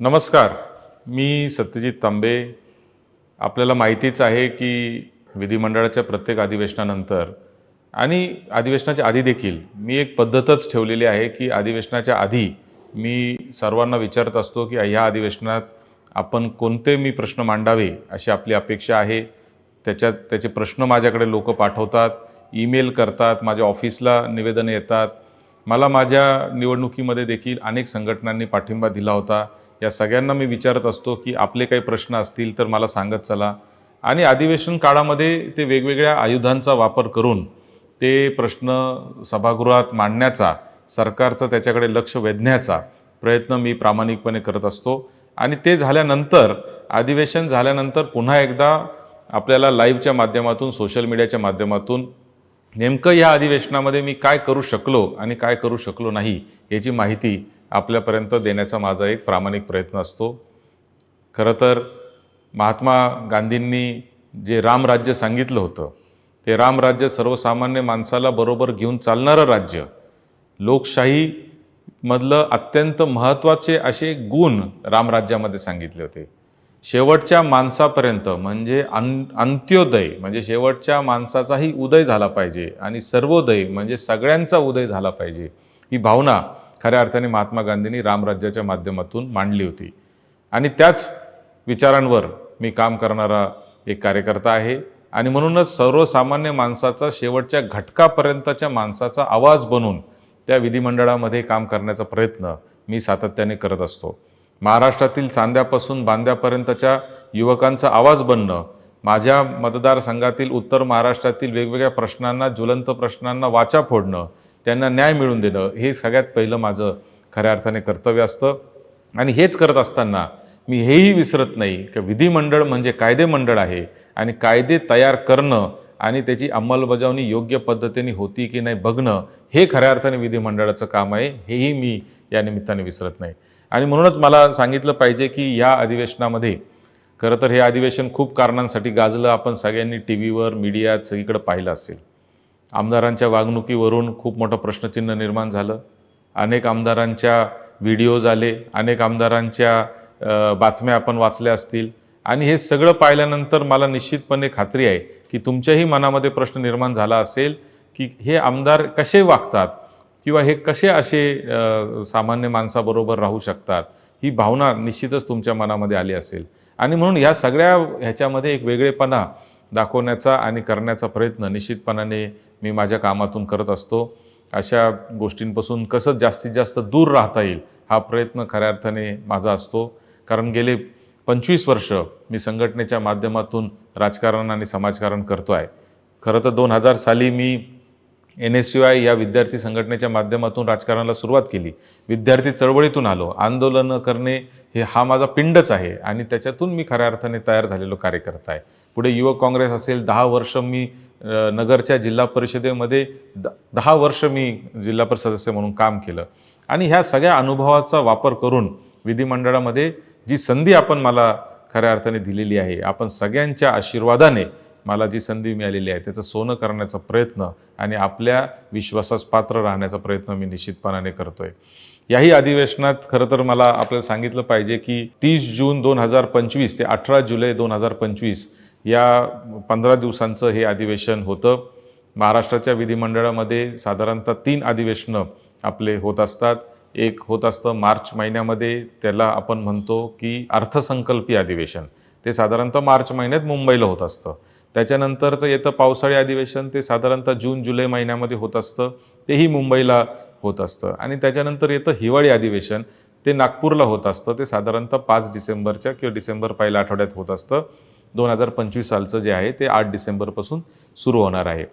नमस्कार मी सत्यजित तांबे. आपल्याला माहितीच आहे की विधिमंडळाच्या प्रत्येक अधिवेशनानंतर आणि अधिवेशनाच्या आधी देखील मी एक पद्धतच ठेवलेली आहे की अधिवेशनाच्या आधी मी सर्वांना विचारत असतो की ह्या अधिवेशनात आपण कोणते मी प्रश्न मांडावे? अशी आपली अपेक्षा आहे. त्याच्यात त्याचे प्रश्न माझ्याकडे लोक पाठवतात ईमेल करतात माझ्या ऑफिसला निवेदनं येतात. मला माझ्या निवडणुकीमध्ये देखील अनेक संघटनांनी पाठिंबा दिला होता. या सगळ्यांना मी विचारत असतो की आपले काही प्रश्न असतील तर मला सांगत चला. आणि अधिवेशन काळामध्ये ते वेगवेगळ्या आयुधांचा वापर करून ते प्रश्न सभागृहात मांडण्याचा सरकारचं त्याच्याकडे लक्ष वेधण्याचा प्रयत्न मी प्रामाणिकपणे करत असतो. आणि ते झाल्यानंतर अधिवेशन झाल्यानंतर पुन्हा एकदा आपल्याला लाईव्हच्या माध्यमातून सोशल मीडियाच्या माध्यमातून नेमकं या अधिवेशनामध्ये मी काय करू शकलो आणि काय करू शकलो नाही याची माहिती आपल्यापर्यंत देण्याचा माझा एक प्रामाणिक प्रयत्न असतो. खरं तर महात्मा गांधींनी जे रामराज्य सांगितलं होतं ते रामराज्य सर्वसामान्य माणसाला बरोबर घेऊन चालणारं राज्य लोकशाहीमधलं अत्यंत महत्त्वाचे असे गुण रामराज्यामध्ये सांगितले होते. शेवटच्या माणसापर्यंत म्हणजे अं अंत्योदय म्हणजे शेवटच्या माणसाचाही उदय झाला पाहिजे आणि सर्वोदय म्हणजे सगळ्यांचा उदय झाला पाहिजे ही भावना खऱ्या अर्थाने महात्मा गांधींनी रामराज्याच्या माध्यमातून मांडली होती. आणि त्याच विचारांवर मी काम करणारा एक कार्यकर्ता आहे. आणि म्हणूनच सर्वसामान्य माणसाचा शेवटच्या घटकापर्यंतच्या माणसाचा आवाज बनून त्या विधिमंडळामध्ये काम करण्याचा प्रयत्न मी सातत्याने करत असतो. महाराष्ट्रातील चांद्यापासून बांद्यापर्यंतच्या युवकांचा आवाज बनणं माझ्या मतदारसंघातील उत्तर महाराष्ट्रातील वेगवेगळ्या प्रश्नांना ज्वलंत प्रश्नांना वाचा फोडणं त्यांना न्याय मिळवून देणं हे सगळ्यात पहिलं माझं खऱ्या अर्थाने कर्तव्य असतं. आणि हेच करत असताना मी हेही विसरत नाही की विधिमंडळ म्हणजे कायदे मंडळ आहे आणि कायदे तयार करणं आणि त्याची अंमलबजावणी योग्य पद्धतीने होती की नाही बघणं हे खऱ्या अर्थाने विधिमंडळाचं काम आहे. हेही मी या निमित्ताने विसरत नाही. आणि म्हणूनच मला सांगितलं पाहिजे की या अधिवेशनामध्ये खरं तर हे अधिवेशन खूप कारणांसाठी गाजलं. आपण सगळ्यांनी टी व्हीवर मीडियात सगळीकडे पाहिलं असेल. आमदारांच्या वागणुकीवरून खूप मोठं प्रश्नचिन्ह निर्माण झालं. अनेक आमदारांच्या व्हिडिओज आले अनेक आमदारांच्या बातम्या आपण वाचल्या असतील. आणि हे सगळं पाहिल्यानंतर मला निश्चितपणे खात्री आहे की तुमच्याही मनामध्ये प्रश्न निर्माण झाला असेल की हे आमदार कसे वागतात किंवा हे कसे असे सामान्य माणसाबरोबर राहू शकतात ही भावना निश्चितच तुमच्या मनामध्ये आली असेल. आणि म्हणून ह्या सगळ्या ह्याच्यामध्ये एक वेगळेपणा दाखवण्याचा आणि करण्याचा प्रयत्न निश्चितपणाने मी माझ्या कामातून करत असतो. अशा गोष्टींपासून कसं जास्तीत जास्त दूर राहता येईल हा प्रयत्न खऱ्या अर्थाने माझा असतो. कारण गेले पंचवीस वर्ष मी संघटनेच्या माध्यमातून राजकारण आणि समाजकारण करतो आहे खरं तर दोन हजार साली मी एन एस यू आय या विद्यार्थी संघटनेच्या माध्यमातून राजकारणाला सुरुवात केली. विद्यार्थी चळवळीतून आलो. आंदोलनं करणे हे हा माझा पिंडच आहे आणि त्याच्यातून मी खऱ्या अर्थाने तयार झालेलो कार्यकर्ता आहे. पुढे युवक काँग्रेस असेल दहा वर्ष मी नगरच्या जिल्हा परिषदेमध्ये द दहा वर्ष मी जिल्हा परिषद सदस्य म्हणून काम केलं. आणि ह्या सगळ्या अनुभवाचा वापर करून विधिमंडळामध्ये जी संधी आपण मला खऱ्या अर्थाने दिलेली आहे आपण सगळ्यांच्या आशीर्वादाने मला जी संधी मिळालेली आहे त्याचं सोनं करण्याचा प्रयत्न आणि आपल्या विश्वासास पात्र राहण्याचा प्रयत्न मी निश्चितपणाने करतोय. याही अधिवेशनात खरं तर मला आपल्याला सांगितलं पाहिजे की तीस जून दोन हजार पंचवीस ते अठरा जुलै दोन हजार पंचवीस या पंधरा दिवसांचं हे अधिवेशन होतं. महाराष्ट्राच्या विधिमंडळामध्ये साधारणतः तीन अधिवेशनं आपले होत असतात. एक होत असतं मार्च महिन्यामध्ये. त्याला आपण म्हणतो की अर्थसंकल्पीय अधिवेशन. ते साधारणतः मार्च महिन्यात मुंबईला होत असतं. त्याच्यानंतरचं येतं पावसाळी अधिवेशन. ते साधारणतः जून जुलै महिन्यामध्ये होत असतं. तेही मुंबईला होत असतं. आणि त्याच्यानंतर येतं हिवाळी अधिवेशन. ते नागपूरला होत असतं. ते साधारणतः पाच डिसेंबरच्या किंवा डिसेंबर पहिल्या आठवड्यात होत असतं. दोन हजार पंचवीस सालचं जे आहे ते आठ डिसेंबरपासून सुरू होणार आहे.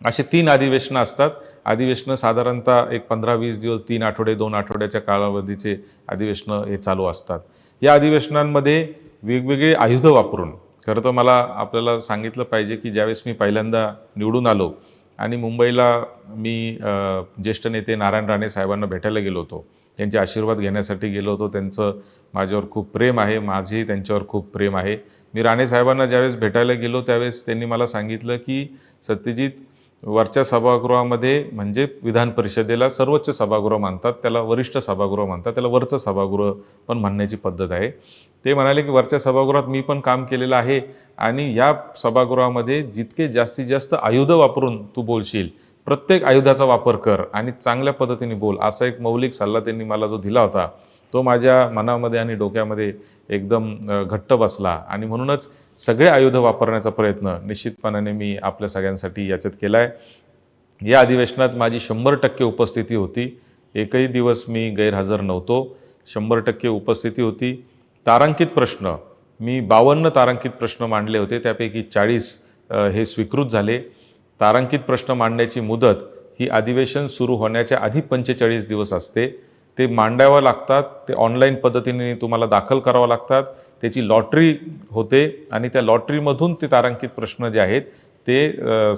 असे तीन अधिवेशनं असतात. अधिवेशनं साधारणतः एक पंधरा वीस दिवस तीन आठवडे दोन आठवड्याच्या कालावधीचे अधिवेशनं हे चालू असतात. या अधिवेशनांमध्ये वेगवेगळी आयुधं वापरून खरं तर मला आपल्याला सांगितलं पाहिजे की ज्यावेळेस मी पहिल्यांदा निवडून आलो आणि मुंबईला मी ज्येष्ठ नेते नारायण राणे साहेबांना भेटायला गेलो होतो त्यांचे आशीर्वाद घेण्यासाठी गेलो होतो त्यांचं माझ्यावर खूप प्रेम आहे माझेही त्यांच्यावर खूप प्रेम आहे. मी राणे साहेबांना ज्यावेळेस भेटायला गेलो त्यावेळेस त्यांनी मला सांगितलं की सत्यजित वरच्या सभागृहामध्ये म्हणजे विधान परिषदेला सर्वोच्च सभागृह मानतात त्याला वरिष्ठ सभागृह मानतात त्याला वरचं सभागृह पण म्हणण्याची पद्धत आहे. ते म्हणाले की वरच्या सभागृहात मी पण काम केलेलं आहे आणि या सभागृहामध्ये जितके जास्तीत जास्त आयुधं वापरून तू बोलशील प्रत्येक आयुधाचा वापर कर आणि चांगल्या पद्धतीने बोल असा एक मौलिक सल्ला त्यांनी मला जो दिला होता. तो माझ्या मनामध्ये आणि डोक्यामध्ये एकदम घट्ट बसला. आणि म्हणूनच सगळे आयुध वापरण्याचा प्रयत्न निश्चितपणाने मी आपल्या सगळ्यांसाठी याच्यात केला आहे या अधिवेशनात माझी शंभर टक्के उपस्थिती होती. एकही दिवस मी गैरहजर नव्हतो. शंभर टक्के उपस्थिती होती. तारांकित प्रश्न. मी बावन्न तारांकित प्रश्न मांडले होते. त्यापैकी चाळीस हे स्वीकृत झाले. तारांकित प्रश्न मांडण्याची मुदत ही अधिवेशन सुरू होण्याच्या आधी पंचेचाळीस दिवस असते. ते मांडावं लागतात ते ऑनलाईन पद्धतीने तुम्हाला दाखल करावं लागतात. त्याची लॉटरी होते आणि त्या लॉटरीमधून ते तारांकित प्रश्न जे आहेत ते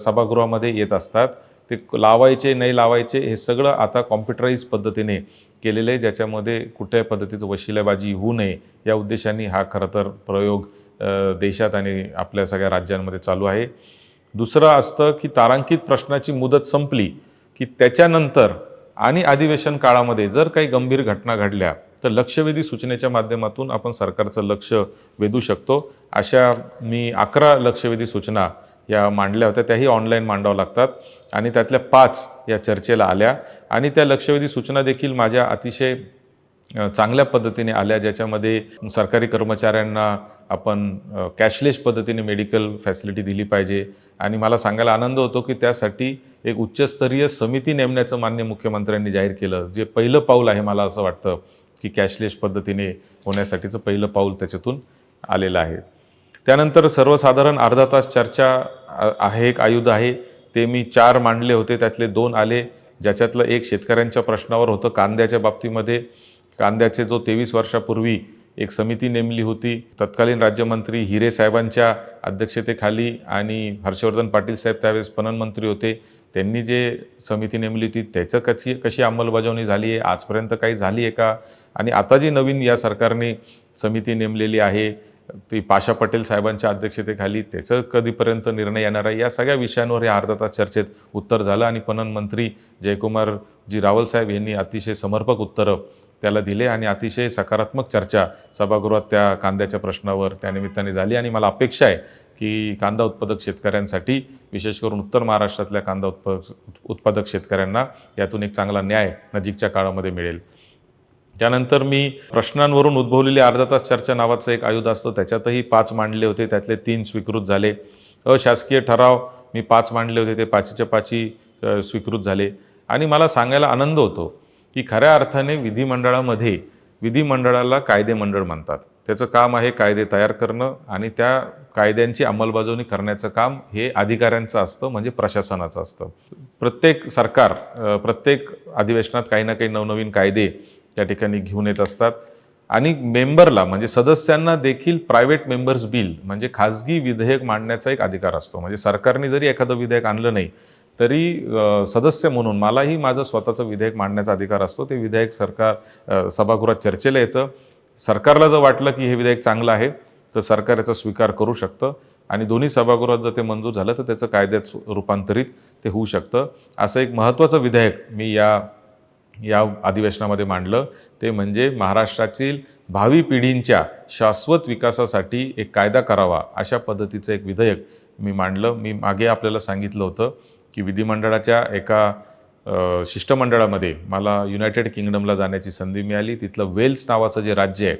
सभागृहामध्ये येत असतात. ते लावायचे नाही लावायचे हे सगळं आता कॉम्प्युटराईज पद्धतीने केलेलं आहे ज्याच्यामध्ये कुठल्याही पद्धतीचं वशिलेबाजी होऊ नये या उद्देशाने हा खरं तर प्रयोग देशात आणि आपल्या सगळ्या राज्यांमध्ये चालू आहे. दुसरं असतं की तारांकित प्रश्नाची मुदत संपली की त्याच्यानंतर आणि अधिवेशन काळामध्ये जर काही गंभीर घटना घडल्या तर लक्षवेधी सूचनेच्या माध्यमातून आपण सरकारचं लक्ष वेधू शकतो. अशा मी अकरा लक्षवेधी सूचना या मांडल्या होत्या. त्याही ऑनलाईन मांडाव्या लागतात. आणि त्यातल्या पाच या चर्चेला आल्या. आणि त्या लक्षवेधी सूचना देखील माझ्या अतिशय चांगल्या पद्धतीने आल्या ज्याच्यामध्ये सरकारी कर्मचाऱ्यांना आपण कॅशलेस पद्धतीने मेडिकल फॅसिलिटी दिली पाहिजे. आणि मला सांगायला आनंद होतो की त्यासाठी एक उच्चस्तरीय समिती नेमण्याचं मान्य मुख्यमंत्र्यांनी जाहीर केलं. जे पहिलं पाऊल आहे मला असं वाटतं की कॅशलेस पद्धतीने होण्यासाठीचं पहिलं पाऊल त्याच्यातून आलेलं आहे. त्यानंतर सर्वसाधारण अर्धा तास चर्चा आहे एक आयुध आहे. ते मी चार मांडले होते त्यातले दोन आले ज्याच्यातलं एक शेतकऱ्यांच्या प्रश्नावर होतं. कांद्याच्या बाबतीमध्ये कांद्याचे जो तेवीस वर्षापूर्वी एक समिती नेमली होती. तत्कालीन राज्यमंत्री हिरे साहेबांच्या अध्यक्षतेखाली आणि हर्षवर्धन पाटील साहेब त्यावेळेस पणन मंत्री होते. त्यांनी जे समिती नेमली होती त्याचं कशी कशी अंमलबजावणी झाली आहे? आजपर्यंत काही झाली आहे का? आणि आता जी नवीन या सरकारने समिती नेमलेली आहे ती पाशा पटेल साहेबांच्या अध्यक्षतेखाली त्याचं कधीपर्यंत निर्णय येणार आहे? या सगळ्या विषयांवर या अर्धा तास चर्चेत उत्तर झालं आणि पणन मंत्री जयकुमारजी रावल साहेब यांनी अतिशय समर्पक उत्तरं त्याला दिले आणि अतिशय सकारात्मक चर्चा सभागृहात त्या कांद्याच्या प्रश्नावर त्यानिमित्ताने झाली. आणि मला अपेक्षा आहे की कांदा उत्पादक शेतकऱ्यांसाठी विशेष करून उत्तर महाराष्ट्रातल्या कांदा उत्पादक उत्पादक शेतकऱ्यांना यातून एक चांगला न्याय नजीकच्या काळामध्ये मिळेल. त्यानंतर मी प्रश्नांवरून उद्भवलेली अर्धा तास चर्चा नावाचं एक आयुध असतं. त्याच्यातही पाच मांडले होते. त्यातले तीन स्वीकृत झाले. अशासकीय ठराव मी पाच मांडले होते. ते पाचीच्या पाची स्वीकृत झाले. आणि मला सांगायला आनंद होतो की खऱ्या अर्थाने विधिमंडळामध्ये विधिमंडळाला कायदेमंडळ म्हणतात. त्याचं काम आहे कायदे तयार करणं आणि त्या कायद्यांची अंमलबजावणी करण्याचं काम हे अधिकाऱ्यांचं असतं म्हणजे प्रशासनाचं असतं. प्रत्येक सरकार प्रत्येक अधिवेशनात काही ना काही नवनवीन कायदे त्या ठिकाणी घेऊन येत असतात. आणि मेंबरला म्हणजे सदस्यांना देखील प्रायव्हेट मेंबर्स बिल म्हणजे खाजगी विधेयक मांडण्याचा एक अधिकार असतो. म्हणजे सरकारने जरी एखादं विधेयक आणलं नाही तरी सदस्य म्हणून मलाही माझं स्वतःचं विधेयक मांडण्याचा अधिकार असतो. ते विधेयक सरकार सभागृहात चर्चेला येतं. सरकारला जर वाटलं की हे विधेयक चांगलं आहे तर सरकार याचा स्वीकार करू शकतं आणि दोन्ही सभागृहात जर ते मंजूर झालं तर त्याचं कायद्यात रूपांतरित ते होऊ शकतं. असं एक महत्त्वाचं विधेयक मी या या अधिवेशनामध्ये मांडलं. ते म्हणजे महाराष्ट्रातील भावी पिढींच्या शाश्वत विकासासाठी एक कायदा करावा अशा पद्धतीचं एक विधेयक मी मांडलं. मी मागे आपल्याला सांगितलं होतं. की विधिमंडळाच्या एका शिष्टमंडळामध्ये मला युनायटेड किंगडमला जाण्याची संधी मिळाली. तिथलं वेल्स नावाचं जे राज्य आहे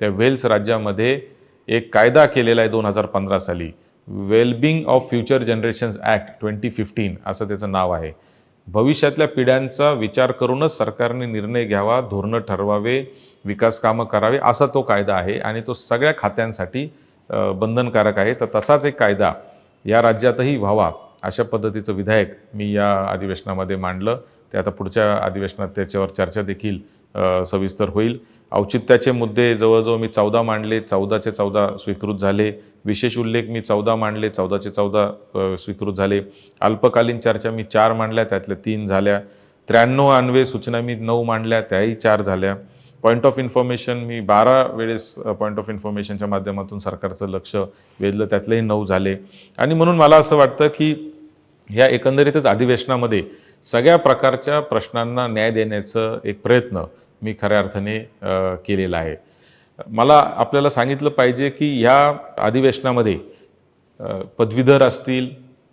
त्या वेल्स राज्यामध्ये एक कायदा केलेला आहे दोन हजार पंधरा साली. Wellbeing of future generations act twenty fifteen असं त्याचं नाव आहे. भविष्यातल्या पिढ्यांचा विचार करूनच सरकारने निर्णय घ्यावा धोरणं ठरवावे विकास कामं करावे असा तो कायदा आहे आणि तो सगळ्या खात्यांसाठी बंधनकारक आहे. तर तसाच एक कायदा या राज्यातही व्हावा. अशा पद्धतीचं विधायक मी या अधिवेशनामध्ये मांडलं. ते आता पुढच्या अधिवेशनात त्याच्यावर चर्चा देखील सविस्तर होईल. औचित्याचे मुद्दे जवळजवळ मी चौदा मांडले चौदाचे चौदा स्वीकृत झाले. विशेष उल्लेख मी चौदा मांडले चौदाचे चौदा स्वीकृत झाले. अल्पकालीन चर्चा मी चार मांडल्या त्यातल्या तीन झाल्या. त्र्याण्णव अन्वे सूचना मी नऊ मांडल्या त्याही चार झाल्या. पॉईंट ऑफ इन्फॉर्मेशन मी बारा वेळेस पॉईंट ऑफ इन्फॉर्मेशनच्या माध्यमातून सरकारचं लक्ष वेधलं त्यातलेही नऊ झाले. आणि म्हणून मला असं वाटतं की ह्या एकंदरीतच अधिवेशनामध्ये सगळ्या प्रकारच्या प्रश्नांना न्याय देण्याचं एक प्रयत्न मी खऱ्या अर्थाने केलेला आहे. मला आपल्याला सांगितलं पाहिजे की ह्या अधिवेशनामध्ये पदवीधर असतील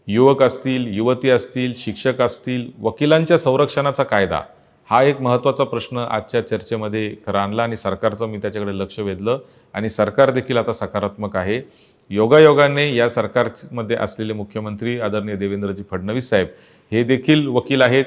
युवक असतील युवती असतील शिक्षक असतील वकिलांच्या संरक्षणाचा कायदा हा एक महत्त्वाचा प्रश्न आजच्या चर्चेमध्ये खरं आणला आणि सरकारचं मी त्याच्याकडे लक्ष वेधलं आणि सरकार देखील आता सकारात्मक आहे. योगायोगाने या सरकारमध्ये असलेले मुख्यमंत्री आदरणीय देवेंद्रजी फडणवीस साहेब हे देखील वकील आहेत.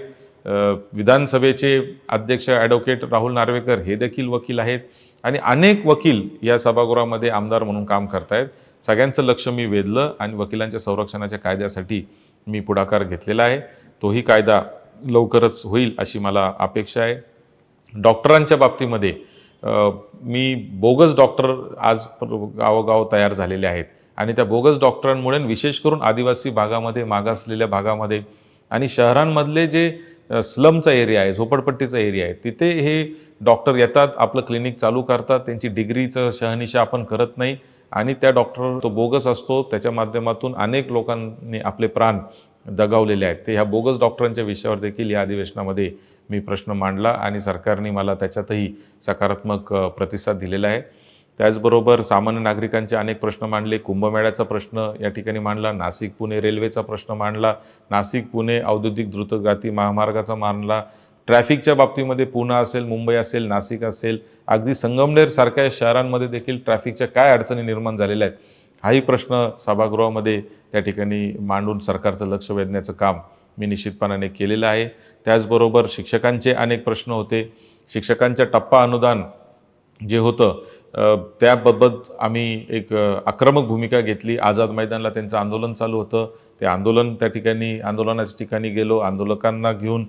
विधानसभेचे अध्यक्ष ॲडव्होकेट राहुल नार्वेकर हे देखील वकील आहेत आणि अनेक वकील या सभागृहामध्ये आमदार म्हणून काम करतायत. सगळ्यांचं लक्ष मी वेधलं आणि वकिलांच्या संरक्षणाच्या कायद्यासाठी मी पुढाकार घेतलेला आहे. तोही कायदा लवकरच होईल अशी मला अपेक्षा आहे. डॉक्टरांच्या बाबतीमध्ये मी बोगस डॉक्टर आज गावोगाव तयार झालेले आहेत आणि त्या बोगस डॉक्टरांमुळे विशेष करून आदिवासी भागामध्ये मागासलेल्या भागामध्ये आणि शहरांमधले जे स्लमचा एरिया आहे झोपडपट्टीचा एरिया आहे तिथे हे डॉक्टर येतात आपलं क्लिनिक चालू करतात त्यांची डिग्रीचं शहनिशा आपण करत नाही आणि त्या डॉक्टर तो बोगस असतो त्याच्या माध्यमातून अनेक लोकांनी आपले प्राण दगावलेले आहेत. ते ह्या बोगस डॉक्टरांच्या विषयावर देखील या अधिवेशनामध्ये मी प्रश्न मांडला आणि सरकारने मला त्याच्यातही सकारात्मक प्रतिसाद दिलेला आहे. त्याचबरोबर सामान्य नागरिकांचे अनेक प्रश्न मांडले. कुंभमेळ्याचा प्रश्न या ठिकाणी मांडला. नाशिक पुणे रेल्वेचा प्रश्न मांडला. नाशिक पुणे औद्योगिक द्रुतगती महामार्गाचा मांडला. ट्रॅफिकच्या बाबतीमध्ये पुणे असेल मुंबई असेल नाशिक असेल अगदी संगमनेर सारख्या शहरांमध्ये देखील ट्रॅफिकच्या काय अडचणी निर्माण झालेल्या आहेत हाही प्रश्न सभागृहामध्ये त्या ठिकाणी मांडून सरकारचं लक्ष वेधण्याचं काम मी निश्चितपणाने केलेलं आहे. त्याचबरोबर शिक्षकांचे अनेक प्रश्न होते. शिक्षकांच्या टप्पा अनुदान जे होतं त्याबाबत आम्ही एक आक्रमक भूमिका घेतली. आझाद मैदानला त्यांचं आंदोलन चालू होतं. ते आंदोलन त्या ठिकाणी आंदोलनाच्या ठिकाणी गेलो. आंदोलकांना घेऊन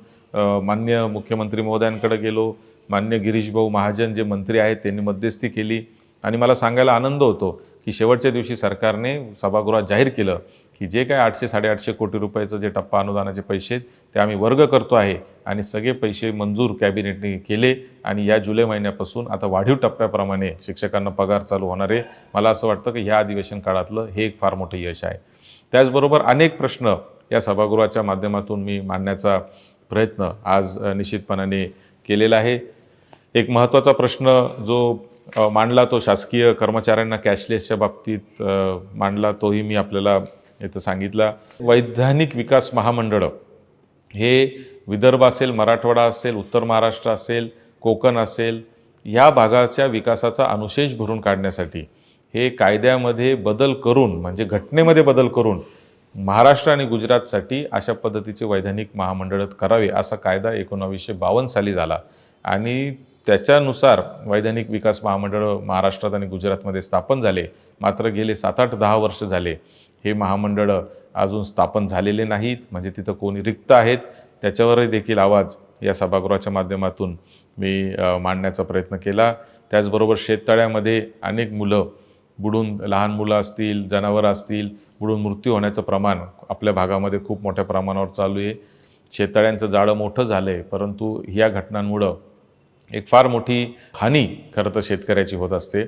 मान्य मुख्यमंत्री महोदयांकडे गेलो. मान्य गिरीशभाऊ महाजन जे मंत्री आहेत त्यांनी मध्यस्थी केली. आणि मला सांगायला आनंद होतो की शेवटच्या दिवशी सरकारने सभागृहात जाहीर केलं की जे काय आठशे साडेआठशे कोटी रुपयाचं जे टप्पा अनुदानाचे पैसे आहेत, ते आम्ही वर्ग करतो आहे आणि सगळे पैसे मंजूर कॅबिनेटने केले आणि या जुलै महिन्यापासून आता वाढीव टप्प्याप्रमाणे शिक्षकांना पगार चालू होणार आहे. मला असं वाटतं की ह्या अधिवेशन काळातलं हे एक फार मोठं यश आहे. त्याचबरोबर अनेक प्रश्न या सभागृहाच्या माध्यमातून मी मांडण्याचा प्रयत्न आज निश्चितपणाने केलेला आहे. एक महत्त्वाचा प्रश्न जो मांडला तो शासकीय कर्मचाऱ्यांना कॅशलेसच्या बाबतीत मांडला तोही मी आपल्याला इथं सांगितला. वैधानिक विकास महामंडळ हे विदर्भ असेल मराठवाडा असेल उत्तर महाराष्ट्र असेल कोकण असेल या भागाच्या विकासाचा अनुशेष भरून काढण्यासाठी हे कायद्यामध्ये बदल करून म्हणजे घटनेमध्ये बदल करून महाराष्ट्र आणि गुजरातसाठी अशा पद्धतीचे वैधानिक महामंडळ करावे असा कायदा एकोणावीसशे बावन्न साली झाला. आणि त्याच्यानुसार वैधानिक विकास महामंडळ महाराष्ट्रात आणि गुजरातमध्ये स्थापन झाले. मात्र गेले सात आठ दहा वर्ष झाले. हे महामंडळं अजून स्थापन झालेले नाहीत. म्हणजे तिथं कोणी रिक्त आहेत त्याच्यावरही देखील आवाज या सभागृहाच्या माध्यमातून मी मांडण्याचा प्रयत्न केला. त्याचबरोबर शेततळ्यामध्ये अनेक मुलं बुडून लहान मुलं असतील जनावरं असतील बुडून मृत्यू होण्याचं प्रमाण आपल्या भागामध्ये खूप मोठ्या प्रमाणावर चालू आहे. शेततळ्यांचं जाळं मोठं झालं आहे परंतु ह्या घटनांमुळं एक फार मोठी हानी खरं तर शेतकऱ्याची होत असते.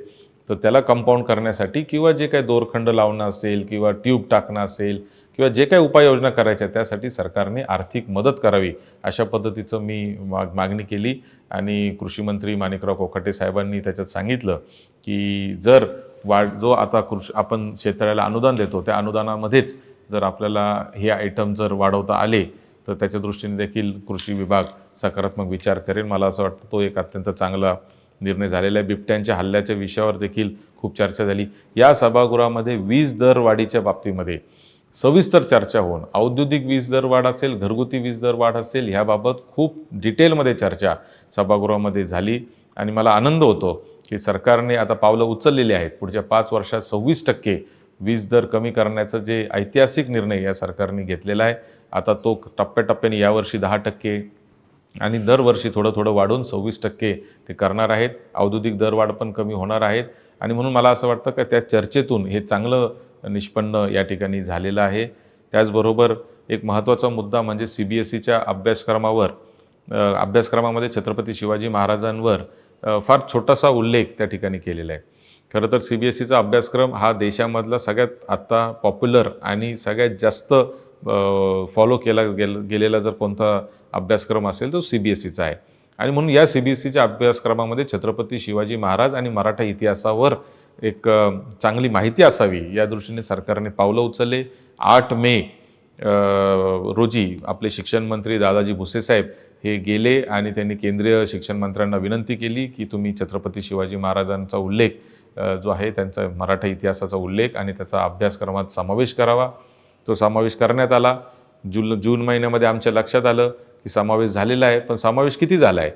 तर त्याला कंपाऊंड करण्यासाठी किंवा जे काही दोरखंड लावणं असेल किंवा ट्यूब टाकणं असेल किंवा जे काही उपाययोजना करायच्या त्यासाठी सरकारने आर्थिक मदत करावी अशा पद्धतीचं मी माग मागणी केली. आणि कृषी मंत्री माणिकराव कोकाटे साहेबांनी त्याच्यात सांगितलं की जर वाढ जो आता कृषी आपण शेतकऱ्याला अनुदान देतो त्या अनुदानामध्येच जर आपल्याला हे आयटम जर वाढवता आले तर त्याच्या दृष्टीने देखील कृषी विभाग सकारात्मक विचार करेन मला असं वाटतं तो एक अत्यंत चांगला निर्णय झालेला आहे. बिबट्यांच्या हल्ल्याच्या विषयावर देखील खूप चर्चा झाली. या सभागृहामध्ये वीज दर वाढीच्या बाबतीमध्ये सविस्तर चर्चा होऊन औद्योगिक वीज दर वाढ असेल घरगुती वीज दर वाढ असेल ह्याबाबत खूप डिटेलमध्ये चर्चा सभागृहामध्ये झाली. आणि मला आनंद होतो की सरकारने आता पावलं उचललेली आहेत. पुढच्या पाच वर्षात सव्वीस टक्के वीज दर कमी करण्याचा जे ऐतिहासिक निर्णय या सरकारने घेतलेला आहे आता तो टप्प्याटप्प्याने यावर्षी दहा टक्के आणि दरवर्षी थोडं थोडं वाढून सव्वीस टक्के ते करणार आहेत. औद्योगिक दरवाढ पण कमी होणार आहेत. आणि म्हणून मला असं वाटतं का त्या चर्चेतून हे चांगलं निष्पन्न या ठिकाणी झालेलं आहे. त्याचबरोबर एक महत्त्वाचा मुद्दा म्हणजे सी बी एस सीच्या अभ्यासक्रमावर अभ्यासक्रमामध्ये छत्रपती शिवाजी महाराजांवर फार छोटासा उल्लेख त्या ठिकाणी केलेला आहे. खरं तर सी बी एस सीचा अभ्यासक्रम हा देशामधला सगळ्यात आत्ता पॉप्युलर आणि सगळ्यात जास्त फॉलो केला गेल गेलेला जर कोणता अभ्यासक्रम असेल तो सी बी एस सीचा आहे. आणि म्हणून या सी बी एस सीच्या अभ्यासक्रमामध्ये छत्रपती शिवाजी महाराज आणि मराठा इतिहासावर एक चांगली माहिती असावी या दृष्टीने सरकारने पावलं उचलले. आठ मे रोजी आपले शिक्षण मंत्री दादाजी भुसेसाहेब हे गेले आणि त्यांनी केंद्रीय शिक्षण मंत्र्यांना विनंती केली की तुम्ही छत्रपती शिवाजी महाराजांचा उल्लेख जो आहे त्यांचा मराठा इतिहासाचा उल्लेख आणि त्याचा अभ्यासक्रमात समावेश करावा. तो समावेश करण्यात आला. जुल जून महिन्यामध्ये आमच्या लक्षात आलं की समावेश झालेला आहे पण समावेश किती झाला आहे?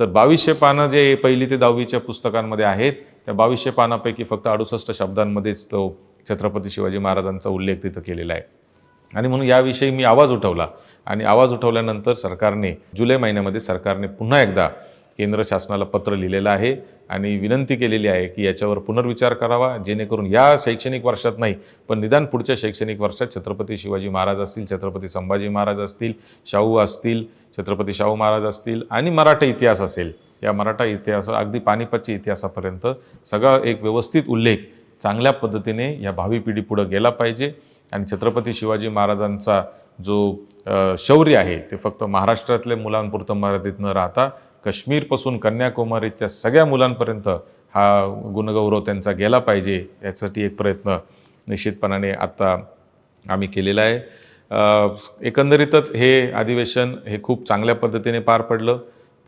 तर बावीसशे पानं जे पहिली ते दहावीच्या पुस्तकांमध्ये आहेत त्या बावीसशे पानापैकी फक्त अडुसष्ट शब्दांमध्येच तो छत्रपती शिवाजी महाराजांचा उल्लेख तिथं केलेला आहे. आणि म्हणून याविषयी मी आवाज उठवला. आणि आवाज उठवल्यानंतर सरकारने जुलै महिन्यामध्ये सरकारने पुन्हा एकदा केंद्र शासनाला पत्र लिहिलेलं आहे. आणि विनंती केलेली आहे की याच्यावर पुनर्विचार करावा जेणेकरून या शैक्षणिक वर्षात नाही पण निदान पुढच्या शैक्षणिक वर्षात छत्रपती शिवाजी महाराज असतील छत्रपती संभाजी महाराज असतील शाहू असतील छत्रपती शाहू महाराज असतील आणि मराठा इतिहास असेल या मराठा इतिहास अगदी पानिपतच्या इतिहासापर्यंत सगळा एक व्यवस्थित उल्लेख चांगल्या पद्धतीने या भावी पिढी पुढे गेला पाहिजे. आणि छत्रपती शिवाजी महाराजांचा जो शौर्य आहे ते फक्त महाराष्ट्रातल्या मुलांपुरतं मर्यादित न राहता काश्मीरपासून कन्याकुमारीच्या सगळ्या मुलांपर्यंत हा गुणगौरव त्यांचा गेला पाहिजे यासाठी एक प्रयत्न निश्चितपणाने आत्ता आम्ही केलेला आहे. एकंदरीतच हे अधिवेशन हे खूप चांगल्या पद्धतीने पार पडलं.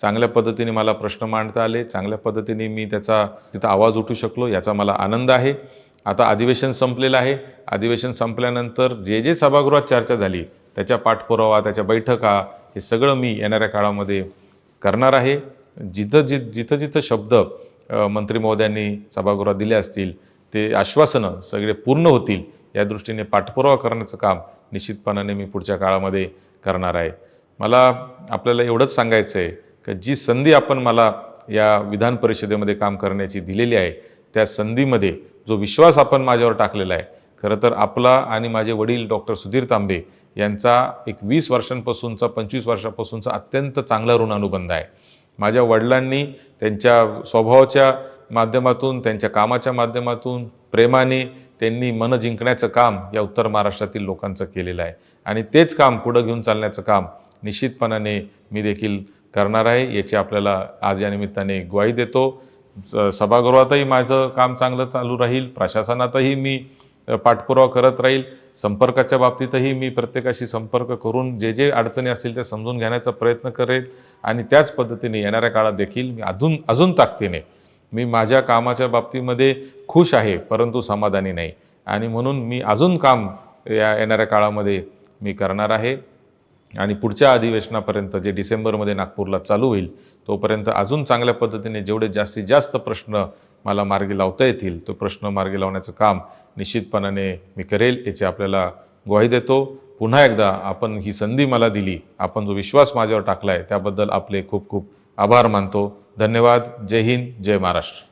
चांगल्या पद्धतीने मला प्रश्न मांडता आले. चांगल्या पद्धतीने मी त्याचा तिथं आवाज उठू शकलो याचा मला आनंद आहे. आता अधिवेशन संपलेलं आहे. अधिवेशन संपल्यानंतर जे जे सभागृहात चर्चा झाली त्याच्या पाठपुरावा त्याच्या बैठका हे सगळं मी येणाऱ्या काळामध्ये करणार आहे. जिथं जि जिथं जिथं शब्द मंत्री महोदयांनी सभागृहात दिले असतील ते आश्वासनं सगळे पूर्ण होतील या दृष्टीने पाठपुरावा करण्याचं काम निश्चितपणाने मी पुढच्या काळामध्ये करणार आहे. मला आपल्याला एवढंच सांगायचं आहे की जी संधी आपण मला या विधान परिषदेमध्ये काम करण्याची दिलेली आहे त्या संधीमध्ये जो विश्वास आपण माझ्यावर टाकलेला आहे खरं तर आपला आणि माझे वडील डॉक्टर सुधीर तांबे यांचा एक वीस वर्षांपासूनचा पंचवीस वर्षापासूनचा अत्यंत चांगला ऋणानुबंध आहे. माझ्या वडिलांनी त्यांच्या स्वभावाच्या माध्यमातून त्यांच्या कामाच्या माध्यमातून प्रेमाने त्यांनी मन जिंकण्याचं काम या उत्तर महाराष्ट्रातील लोकांचं केलेलं आहे. आणि तेच काम पुढं घेऊन चालण्याचं काम निश्चितपणाने मी देखील करणार आहे. याची आपल्याला आज या निमित्ताने ग्वाही देतो. सभागृहातही माझं काम चांगलं चालू राहील. प्रशासनातही मी पाठपुरावा करत राहील. संपर्काच्या बाबतीतही मी प्रत्येकाशी संपर्क करून जे जे अडचणी असतील त्या समजून घेण्याचा प्रयत्न करेल. आणि त्याच पद्धतीने येणाऱ्या काळात देखील मी अजून अजून ताकदीने मी माझ्या कामाच्या बाबतीमध्ये खुश आहे परंतु समाधानी नाही. आणि म्हणून मी अजून काम या येणाऱ्या काळामध्ये मी करणार आहे. आणि पुढच्या अधिवेशनापर्यंत जे डिसेंबरमध्ये नागपूरला चालू होईल तोपर्यंत अजून चांगल्या पद्धतीने जेवढे जास्तीत जास्त प्रश्न मला मार्गी लावता येतील तो प्रश्न मार्गी लावण्याचं काम निश्चितपणाने मी करेल याची आपल्याला ग्वाही देतो. पुन्हा एकदा आपण ही संधी मला दिली आपण जो विश्वास माझ्यावर टाकला आहे त्याबद्दल आपले खूप खूप आभार मानतो. धन्यवाद. जय हिंद. जय महाराष्ट्र.